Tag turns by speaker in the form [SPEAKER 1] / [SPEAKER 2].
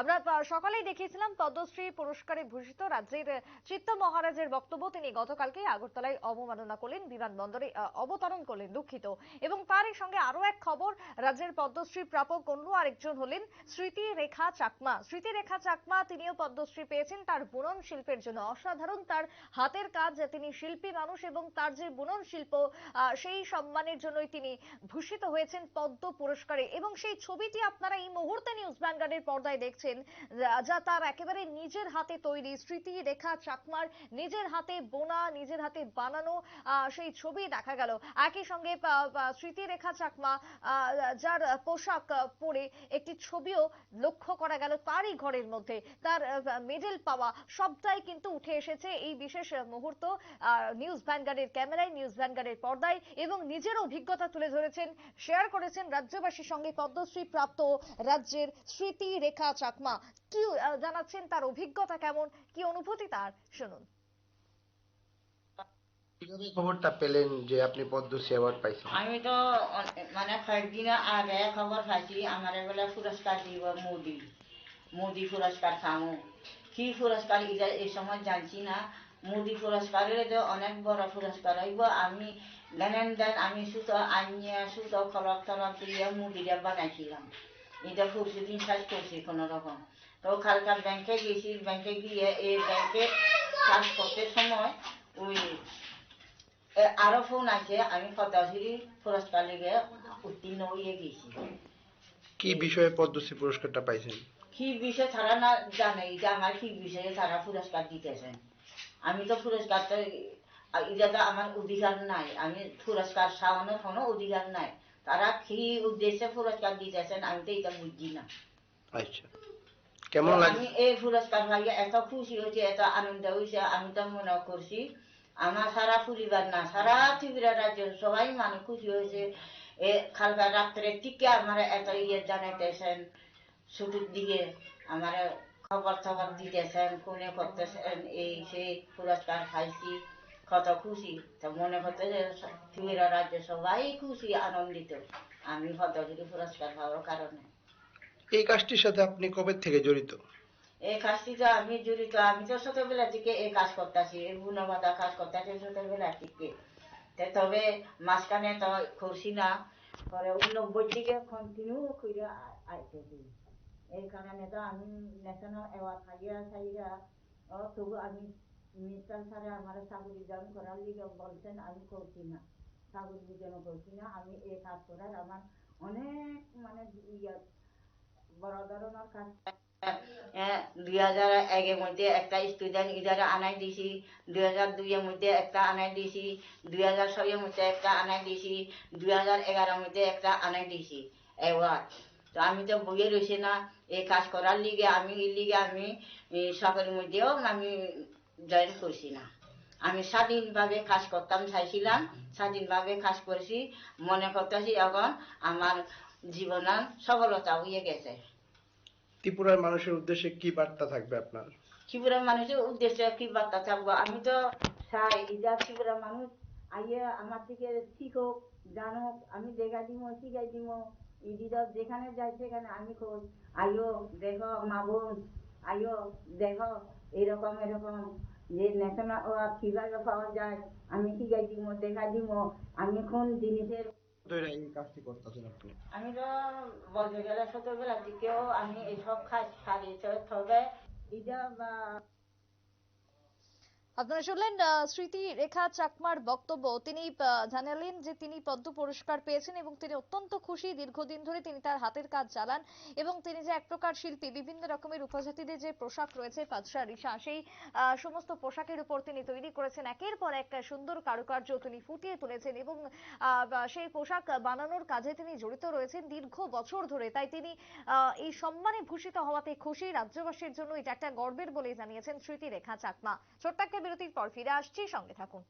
[SPEAKER 1] আমরা সকালেই দেখিয়েছিলাম পদ্মশ্রী পুরস্কারে ভূষিত রাজ্যের চিত্ত মহারাজের বক্তব্য। তিনি গতকালকে আগরতলায় অবমাননা করলেন, বিমানবন্দরে অবতরণ করলেন দুঃখিত। এবং তারই সঙ্গে আরও এক খবর, রাজ্যের পদ্মশ্রী প্রাপক অন্য আরেকজন হলেন স্মৃতি রেখা চাকমা। স্মৃতি রেখা চাকমা তিনিও পদ্মশ্রী পেয়েছেন। তার বুনন শিল্পের জন্য অসাধারণ তার হাতের কাজ, তিনি শিল্পী মানুষ এবং তার যে বুনন শিল্প সেই সম্মানের জন্যই তিনি ভূষিত হয়েছেন পদ্ম পুরস্কারে। এবং সেই ছবিটি আপনারা এই মুহূর্তে নিউজ ভ্যানগার্ডের পর্দায় দেখছেন। যা- যা তার একেবারে নিজের হাতে তৈরি স্মৃতি রেখা চাকমার, নিজের হাতে বোনা, নিজের হাতে বানানো সেই ছবি দেখা গেল। একই সঙ্গে স্মৃতি রেখা চাকমা যার পোশাক পরে একটি ছবিও লক্ষ্য করা গেল তারই ঘরের মধ্যে। তার মেডেল পাওয়া সবটাই কিন্তু উঠে এসেছে এই বিশেষ মুহূর্ত। নিউজ ভ্যানগার্ডের ক্যামেরায়, নিউজ ভ্যানগার্ডের পর্দায় এবং নিজের অভিজ্ঞতা তুলে ধরেছেন, শেয়ার করেছেন রাজ্যবাসীর সঙ্গে পদ্মশ্রী প্রাপ্ত রাজ্যের স্মৃতি রেখা চাকমা। কি জানাচ্ছেন তার অভিজ্ঞতা কেমন? কি অনুভূতি তার? শুনুন।
[SPEAKER 2] কীভাবে খবরটা পেলেন যে আপনি পদ্মশ্রী অ্যাওয়ার্ড পাইছেন?
[SPEAKER 3] আমি তো মানে কয়েকদিন আগে খবর পাইছি আমার বলে পুরস্কার দিব মোদি। মোদি পুরস্কার খামু কি পুরস্কার? এই সময় জানছি না। মোদি পুরস্কারের যে অনেক বড় পুরস্কার হইব। আমি দেন দেন আমি সুতো আনিয়ে সুতো খলক টলক দিয়ে মুদিটা বানাইছিলাম। এটা পরশুদিন কাজ করছি কোনো রকম। তো কালকা ব্যাংকে গেছি ব্যাংকে গিয়ে এই ব্যাংকে কাজ করতে সময় ওই আরও ফোন আছে আমি পদ্মশ্রী পুরস্কার লিগে উত্তীর্ণ হয়ে গেছি।
[SPEAKER 2] কি বিষয়ে পদ্মশ্রী পুরস্কারটা পাইছেন?
[SPEAKER 3] কি বিষয় তারা না জানে এটা আমার কি বিষয়ে তারা পুরস্কার দিতেছেন। আমি তো পুরস্কারটা এটা তো আমার অধিকার নাই আমি পুরস্কার সাওয়ানোর কোনো অধিকার নাই। তারা কি উদ্দেশ্যে পুরস্কার দিতেছেন আমি তো এটা বুঝছি না।
[SPEAKER 2] আচ্ছা। কেমন
[SPEAKER 3] আমি এই পুরস্কার পাইয়ে এত খুশি হয়েছে এত আনন্দ হয়েছে আমি তো মনে করছি আমার সারা পরিবার না সারা ত্রিপুরা রাজ্যের সবাই মানুষ খুশি হয়েছে। এ কালকা রাত্রে টিকে আমার এত ইয়ে জানাইতেছেন ছুটির দিকে আমার খবর টবর দিতেছেন কোনে করতেছেন এই সেই পুরস্কার খাইছি কত খুশি তো মনে করতে যে ত্রিপুরা রাজ্যের সবাই খুশি আনন্দিত। আমি পদ্মশ্রী পুরস্কার পাওয়ার কারণে।
[SPEAKER 2] এই কাজটির সাথে আপনি কবে থেকে জড়িত?
[SPEAKER 3] এই কাজটি তো আমি জড়িত আমি তো ছোটবেলা থেকে এই কাজ করতেছি এই বুনবাদা কাজ করতেছি ছোটবেলা থেকে। তে তবে মাঝখানে তো করছি না পরে উনব্বই থেকে কন্টিনিউ করে আইতেছি। এই কারণে তো আমি ন্যাশনাল অ্যাওয়ার্ড খাইয়া ও তবু আমি মিনিস্টার স্যারে আমার চাকরি জয়েন করার লিগে বলছেন, আমি করছি না। চাকরির জন্য করছি না, আমি এই কাজ করার আমার অনেক মানে ইয়া, বড় ধরনের কাজ দুই হাজার একের মধ্যে একটা স্টুডেন্ট ইদারে আনাই দিছি। দুই হাজার দুইয়ের মধ্যে একটা আনাই দিছি। দুই হাজার ছয়ের মধ্যে একটা আনাই দিছি। দুই হাজার এগারোর মধ্যে একটা আনাই দিছি। অ্যাওয়ার্ড তো আমি তো বইয়ে রয়েছে না এই কাজ করার লিগে আমি লিগে আমি সরকারের মধ্যেও আমি জয়েন করছি না। আমি স্বাধীনভাবে কাজ করতাম চাইছিলাম স্বাধীনভাবে কাজ করছি। মনে করতেছি এখন আমার জীবনের সফলতা হয়ে গেছে।
[SPEAKER 2] ত্রিপুরার মানুষের উদ্দেশ্যে কি বার্তা থাকবে আপনার?
[SPEAKER 3] ত্রিপুরার মানুষের উদ্দেশ্যে কি বার্তা থাকব? আমি তো চাই ইটা ত্রিপুরার মানুষ আইয়ে আমার থেকে শিখুক জানুক। আমি দেখা দিব শিখাই দিব ইদিরা যেখানে যাই সেখানে আমি খোঁজ আইও দেখো মা বোন আইও দেখো এরকম এরকম। যে ন্যাশনাল ও কীভাবে পাওয়া যায় আমি শিখাই দিব দেখা দিব আমি কোন জিনিসের
[SPEAKER 2] এই কাজটি করতেছেন আপনি?
[SPEAKER 3] আমি তো বলতে গেলে ছোটবেলা থেকেও আমি এইসব কাজ সারি তবে এটা বা
[SPEAKER 1] আপনারা শুনলেন স্মৃতি রেখা চাকমার বক্তব্য। তিনি জানালেন যে তিনি পদ্ম পুরস্কার পেয়েছেন এবং তিনি অত্যন্ত খুশি। দীর্ঘদিন ধরে তিনি তার হাতের কাজ চালান এবং তিনি যে এক প্রকার শিল্পী, বিভিন্ন রকমের উপজাতিদের যে পোশাক রয়েছে পাদশা রিসা সেই সমস্ত পোশাকের উপর তিনি তৈরি করেছেন। একের পর এক সুন্দর কারুকার্য তিনি ফুটিয়ে তুলেছেন এবং সেই পোশাক বানানোর কাজে তিনি জড়িত রয়েছেন দীর্ঘ বছর ধরে। তাই তিনি এই সম্মানে ভূষিত হওয়াতে খুশি। রাজ্যবাসীর জন্য এটা একটা গর্বের বলে জানিয়েছেন স্মৃতি রেখা চাকমা। ছোট্ট বিরতির পর ফিরে আসছি সঙ্গে থাকুন।